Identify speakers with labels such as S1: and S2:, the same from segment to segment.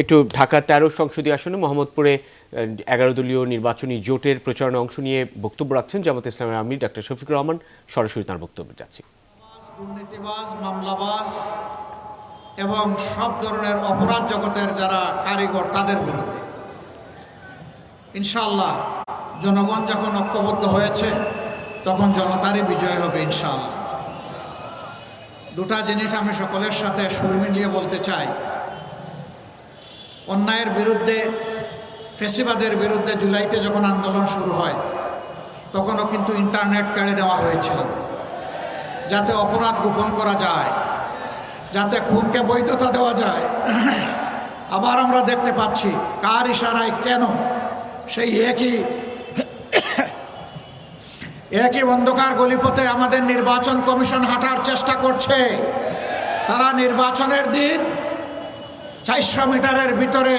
S1: একটু ঢাকা তেরো সংসদীয় আসনে মোহাম্মদপুরে এগারো দলীয় নির্বাচনী জোটের প্রচারণা অংশ নিয়ে বক্তব্য রাখছেন জামাত ইসলামের আমির ডাক্তার শফিকুর রহমান। সরাসরি তার বক্তব্য যাচ্ছি।
S2: এবং সব ধরনের অপরাধ জগতের যারা কারিগর, তাদের বিরুদ্ধে। ইনশাল্লাহ জনগণ যখন ঐক্যবদ্ধ হয়েছে, তখন জনতারই বিজয় হবে ইনশাল্লাহ দুটা জিনিস আমি সকলের সাথে সুর মিলিয়ে বলতে চাই। অন্যায়ের বিরুদ্ধে, ফেসিবাদের বিরুদ্ধে জুলাইতে যখন আন্দোলন শুরু হয়, তখনও কিন্তু ইন্টারনেট কেড়ে দেওয়া হয়েছিল। যাতে অপরাধ গোপন করা যায়, যাতে খুনকে বৈধতা দেওয়া যায়। আবার আমরা দেখতে পাচ্ছি, কার ইশারায় কেন সেই একই একই অন্ধকার গলিপথে আমাদের নির্বাচন কমিশন হাঁটার চেষ্টা করছে। তারা নির্বাচনের দিন চারশো মিটারের ভিতরে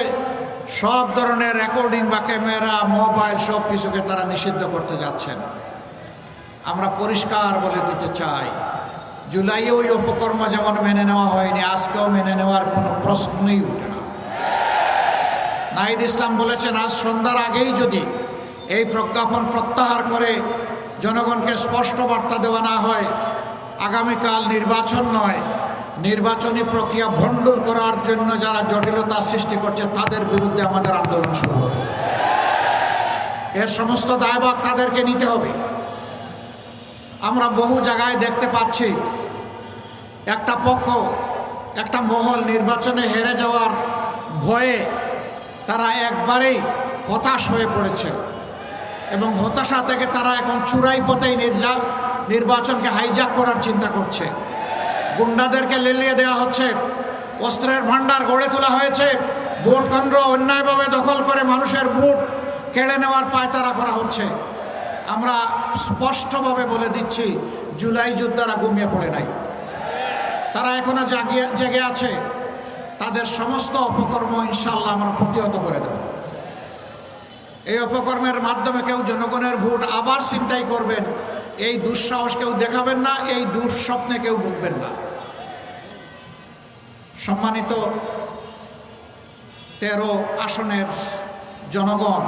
S2: সব ধরনের রেকর্ডিং বা ক্যামেরা, মোবাইল সব কিছুকে তারা নিষিদ্ধ করতে যাচ্ছেন। আমরা পরিষ্কার বলে দিতে চাই জুলাইয়ে ওই উপকর্ম যেমন মেনে নেওয়া হয়নি, আজকেও মেনে নেওয়ার কোনো প্রশ্নই উঠে না। নাহিদ ইসলাম বলেছেন, আজ সন্ধ্যার আগেই যদি এই প্রজ্ঞাপন প্রত্যাহার করে জনগণকে স্পষ্ট বার্তা দেওয়া না হয়, আগামীকাল নির্বাচন নয় নির্বাচনী প্রক্রিয়া ভণ্ডুল করার জন্য যারা জটিলতা সৃষ্টি করছে, তাদের বিরুদ্ধে আমাদের আন্দোলন শুরু হবে। এর সমস্ত দায়ভাগ তাদেরকে নিতে হবে। আমরা বহু জায়গায় দেখতে পাচ্ছি, একটা পক্ষ, একটা মহল নির্বাচনে হেরে যাওয়ার ভয়ে তারা একবারেই হতাশ হয়ে পড়েছে এবং হতাশা থেকে তারা এখন চূড়াই পথেই নির্বাচনকে হাইজ্যাক করার চিন্তা করছে। গুন্ডাদেরকে লেলিয়ে দেওয়া হচ্ছে। অস্ত্রের ভাণ্ডার গড়ে তোলা হয়েছে। ভোট কেন্দ্র অন্যায়ভাবে দখল করে মানুষের ভোট কেড়ে নেওয়ার পায়তারা করা হচ্ছে। আমরা স্পষ্টভাবে বলে দিচ্ছি, জুলাই যোদ্ধারা ঘুমিয়ে পড়ে নাই। তারা এখনও জাগিয়ে, জেগে আছে। তাদের সমস্ত অপকর্ম ইনশাল্লাহ আমরা প্রতিহত করে দেব। এই অপকর্মের মাধ্যমে কেউ জনগণের ভোট আবার চিন্তাই করবেন। এই দুঃসাহস কেউ দেখাবেন না, এই দুঃস্বপ্নে কেউ ভুগবেন না। সম্মানিত তেরো আসনের জনগণ,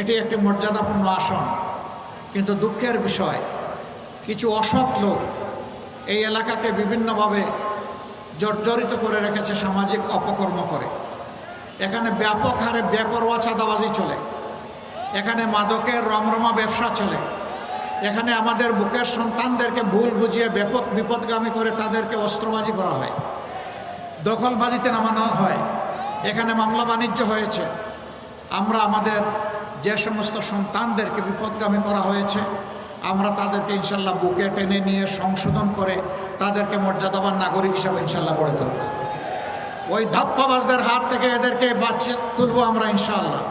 S2: এটি একটি মর্যাদাপূর্ণ আসন, কিন্তু দুঃখের বিষয়, কিছু অসৎ লোক এই এলাকাকে বিভিন্নভাবে জর্জরিত করে রেখেছে সামাজিক অপকর্ম করে। এখানে ব্যাপক হারে বেপরোয়া চাঁদাবাজি চলে। এখানে মাদকের রমরমা ব্যবসা চলে। এখানে আমাদের বুকের সন্তানদেরকে ভুল বুঝিয়ে ব্যাপক বিপদগামী করে তাদেরকে অস্ত্রবাজি করা হয়। দখলবাজিতে নামানো হয়। এখানে মামলা বাণিজ্য হয়েছে। আমরা আমাদের যে সমস্ত সন্তানদেরকে বিপদগামী করা হয়েছে, আমরা তাদেরকে ইনশাল্লাহ বুকে টেনে নিয়ে সংশোধন করে তাদেরকে মর্যাদাবান নাগরিক হিসাবে ইনশাল্লাহ গড়ে তুলব। ওই ধাপ্পাবাজদের হাত থেকে এদেরকে বাঁচিয়ে তুলবো আমরা ইনশাল্লাহ।